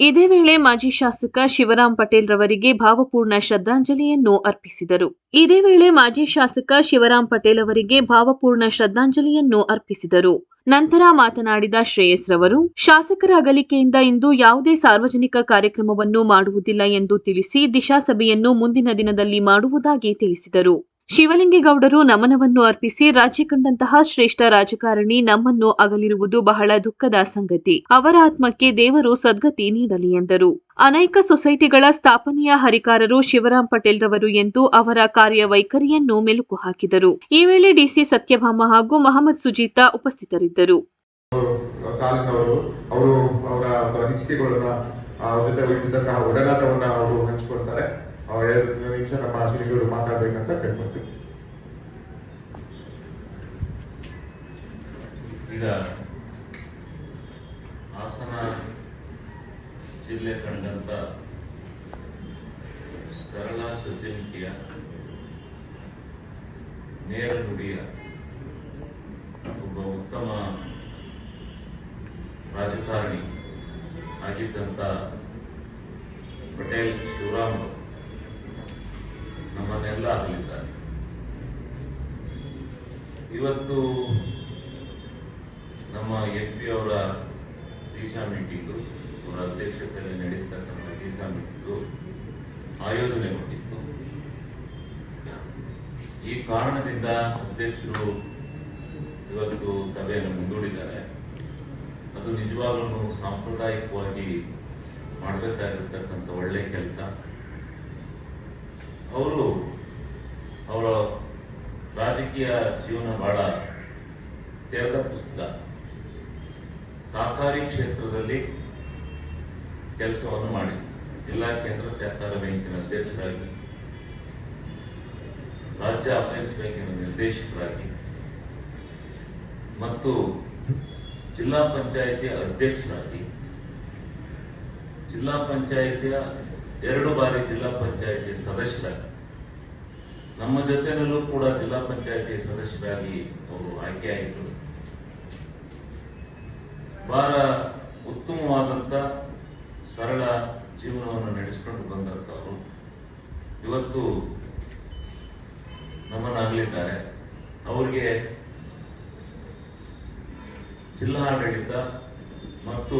ಇದೇ ವೇಳೆ ಮಾಜಿ ಶಾಸಕ ಶಿವರಾಂ ಪಟೇಲ್ ರವರಿಗೆ ಭಾವಪೂರ್ಣ ಶ್ರದ್ಧಾಂಜಲಿಯನ್ನು ಅರ್ಪಿಸಿದರು. ಇದೇ ವೇಳೆ ಮಾಜಿ ಶಾಸಕ ಶಿವರಾಂ ಪಟೇಲ್ ಅವರಿಗೆ ಭಾವಪೂರ್ಣ ಶ್ರದ್ಧಾಂಜಲಿಯನ್ನು ಅರ್ಪಿಸಿದರು. ನಂತರ ಮಾತನಾಡಿದ ಶ್ರೇಯಸ್ ರವರು ಶಾಸಕರ ಅಗಲಿಕೆಯಿಂದ ಇಂದು ಯಾವುದೇ ಸಾರ್ವಜನಿಕ ಕಾರ್ಯಕ್ರಮವನ್ನು ಮಾಡುವುದಿಲ್ಲ ಎಂದು ತಿಳಿಸಿ ದಿಶಾ ಸಭೆಯನ್ನು ಮುಂದಿನ ದಿನದಲ್ಲಿ ಮಾಡುವುದಾಗಿ ತಿಳಿಸಿದರು. ಶಿವಲಿಂಗೇಗೌಡರು ನಮನವನ್ನು ಅರ್ಪಿಸಿ ರಾಜ್ಯ ಕಂಡಂತಹ ಶ್ರೇಷ್ಠ ರಾಜಕಾರಣಿ ನಮ್ಮನ್ನು ಅಗಲಿರುವುದು ಬಹಳ ದುಃಖದ ಸಂಗತಿ. ಅವರ ಆತ್ಮಕ್ಕೆ ದೇವರು ಸದ್ಗತಿ ನೀಡಲಿ ಎಂದರು. ಅನೇಕ ಸೊಸೈಟಿಗಳ ಸ್ಥಾಪನೆಯ ಹರಿಕಾರರು ಶಿವರಾಮ್ ಪಟೇಲ್ ರವರು ಎಂದು ಅವರ ಕಾರ್ಯವೈಖರಿಯನ್ನು ಮೆಲುಕು ಹಾಕಿದರು. ಈ ವೇಳೆ ಡಿಸಿ ಸತ್ಯಭಾಮ ಹಾಗೂ ಮಹಮ್ಮದ್ ಸುಜೀತಾ ಉಪಸ್ಥಿತರಿದ್ದರು. ಅವರು ಅವರ ಅನಿಸಿಕೆಗಳನ್ನ ಜೊತೆ ಒಡನಾಟವನ್ನ ಅವರು ಹಂಚ್ಕೊಳ್ತಾರೆ. ಆ, ಎರಡು ನಿಮಿಷ ನಮ್ಮ ಶ್ರೀಗಳು ಮಾತಾಡ್ಬೇಕಂತ ಕೇಳ್ಕೊಳ್ತೀವಿ. ಈಗ ಹಾಸನ ಜಿಲ್ಲೆ ಕಂಡಂತ ಸರಳ ಸಜ್ಜನಿಕೆಯ ನೇರ ನುಡಿಯ ಒಬ್ಬ ಉತ್ತಮ ರಾಜಕಾರಣಿ ಆಗಿದ್ದಂತ ಪಟೇಲ್ ಶಿವರಾಮ್ ನಮ್ಮ ಎಂ ಪಿ ಅವರ ದಿಶಾ ಮೀಟಿಂಗು, ಅವರ ಅಧ್ಯಕ್ಷತೆಯಲ್ಲಿ ನಡೀತಕ್ಕಂಥ ದಿಶಾ ಮೀಟಿಂಗು ಆಯೋಜನೆಗೊಂಡಿತ್ತು. ಈ ಕಾರಣದಿಂದ ಅಧ್ಯಕ್ಷರು ಇವತ್ತು ಸಭೆಯನ್ನು ಮುಂದೂಡಿದ್ದಾರೆ. ಅದು ನಿಜವಾಗ್ಲೂ ಸಾಂಪ್ರದಾಯಿಕವಾಗಿ ಮಾಡಬೇಕಾಗಿರ್ತಕ್ಕಂಥ ಒಳ್ಳೆ ಕೆಲಸ. ಅವರು ಅವರ ರಾಜಕೀಯ ಜೀವನ ಬಹಳ ತೆರೆದ ಪುಸ್ತಕ. ಸಹಕಾರಿ ಕ್ಷೇತ್ರದಲ್ಲಿ ಕೆಲಸವನ್ನು ಮಾಡಿ. ಜಿಲ್ಲಾ ಕೇಂದ್ರ ಸಹಕಾರ ಬ್ಯಾಂಕಿನ ಅಧ್ಯಕ್ಷರಾಗಿ, ರಾಜ್ಯ ಅಪೆಕ್ಸ್ ಬ್ಯಾಂಕಿನ ನಿರ್ದೇಶಕರಾಗಿ ಮತ್ತು ಜಿಲ್ಲಾ ಪಂಚಾಯಿತಿಯ ಅಧ್ಯಕ್ಷರಾಗಿ, ಜಿಲ್ಲಾ ಪಂಚಾಯಿತಿಯ ಎರಡು ಬಾರಿ ಜಿಲ್ಲಾ ಪಂಚಾಯಿತಿಯ ಸದಸ್ಯರಾಗಿ, ನಮ್ಮ ಜೊತೆನಲ್ಲೂ ಕೂಡ ಜಿಲ್ಲಾ ಪಂಚಾಯಿತಿ ಸದಸ್ಯರಾಗಿ ಅವರು ಆಯ್ಕೆಯಾಗಿದ್ದರು ಬಹಳ ಉತ್ತಮವಾದಂತ ಸರಳ ಜೀವನವನ್ನು ನಡೆಸಿಕೊಂಡು ಬಂದಂತವರು ಇವತ್ತು ನಮ್ಮನ್ನಾಗಲಿದ್ದಾರೆ. ಅವರಿಗೆ ಜಿಲ್ಲಾಡಳಿತ ಮತ್ತು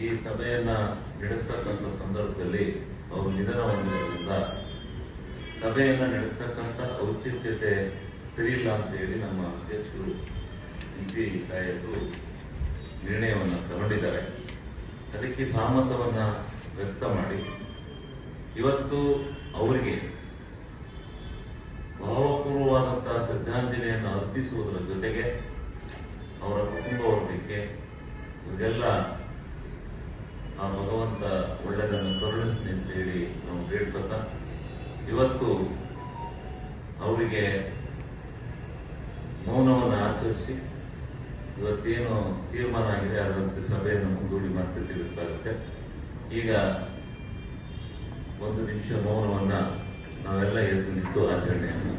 ಈ ಸಭೆಯನ್ನ ನಡೆಸ್ತಕ್ಕಂಥ ಸಂದರ್ಭದಲ್ಲಿ ಅವರು ನಿಧನ ಹೊಂದಿರೋದ್ರಿಂದ ಸಭೆಯನ್ನ ನಡೆಸ್ತಕ್ಕಂಥ ಔಚಿತ್ಯತೆ ಸರಿಯಿಲ್ಲ ಅಂತ ಹೇಳಿ ನಮ್ಮ ಅಧ್ಯಕ್ಷರು ಎಂ ಪಿ ಸಾಹೇಬರು ನಿರ್ಣಯವನ್ನು ತಗೊಂಡಿದ್ದಾರೆ. ಅದಕ್ಕೆ ಸಹಮತವನ್ನ ವ್ಯಕ್ತ ಮಾಡಿ. ಇವತ್ತು ಅವರಿಗೆ ಭಾವಪೂರ್ವವಾದಂತಹ ಶ್ರದ್ಧಾಂಜಲಿಯನ್ನು ಅರ್ಪಿಸುವುದರ ಜೊತೆಗೆ ಅವರ ಕುಟುಂಬ ವರ್ಗಕ್ಕೆ ಇವರಿಗೆಲ್ಲ ಆ ಭಗವಂತ ಒಳ್ಳೆಯದನ್ನು ಕರುಣಿಸ್ತೀನಿ ಅಂತ ಹೇಳಿ ನಾವು ಬೇಡ್ಕೊತಾ ಇವತ್ತು ಅವರಿಗೆ ಮೌನವನ್ನು ಆಚರಿಸಿ ಇವತ್ತೇನು ತೀರ್ಮಾನ ಆಗಿದೆ, ಅದರಂತೆ ಸಭೆಯನ್ನು ಮುಂದೂಡಿ ಮತ್ತೆ ತಿಳಿಸಲಾಗುತ್ತೆ ಈಗ ಒಂದು ನಿಮಿಷ ಮೌನವನ್ನ ನಾವೆಲ್ಲ ಎದ್ದು ನಿಂತು ಆಚರಣೆಯನ್ನು